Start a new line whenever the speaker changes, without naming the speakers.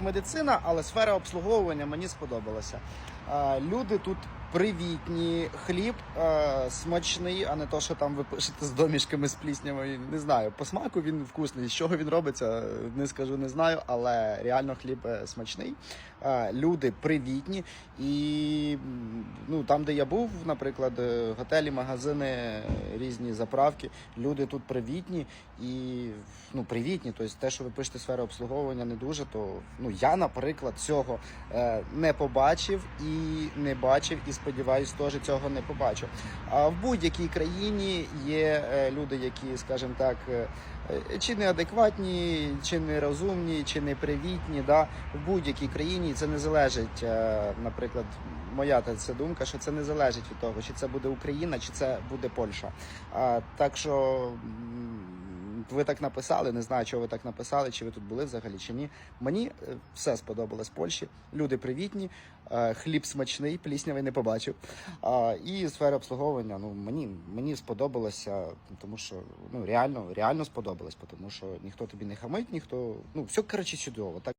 медицина, але сфера обслуговування мені сподобалася. Люди тут привітні, хліб е, смачний, а не то, що там ви пишете з домішками з пліснявою. Не знаю. По смаку він вкусний. З чого він робиться, не скажу, не знаю, але реально хліб е, смачний. Е, Люди привітні. І ну, там, де я був, наприклад, е, готелі, магазини, різні заправки, люди тут привітні і ну, привітні. Тобто те, що ви пишете сфера обслуговування, не дуже, то ну, я, наприклад, цього е, не побачив і не бачив, і сподіваюсь, теж цього не побачу. А в будь-якій країні є е, люди, які, скажімо так, е, е, чи неадекватні, чи нерозумні, чи непривітні. Да? В будь-якій країні це не залежить, наприклад, моя це думка, що це не залежить від того, чи це буде Україна, чи це буде Польща. Так що ви так написали, не знаю, чого ви так написали, чи ви тут були взагалі, чи ні. Мені е, все сподобалось в Польщі. Люди привітні, е, хліб смачний, пліснявий не побачив. І сфера обслуговування. Ну мені мені сподобалося, тому що ну реально, реально сподобалось, тому що ніхто тобі не хамить, ніхто ну все коротше чудово. Так.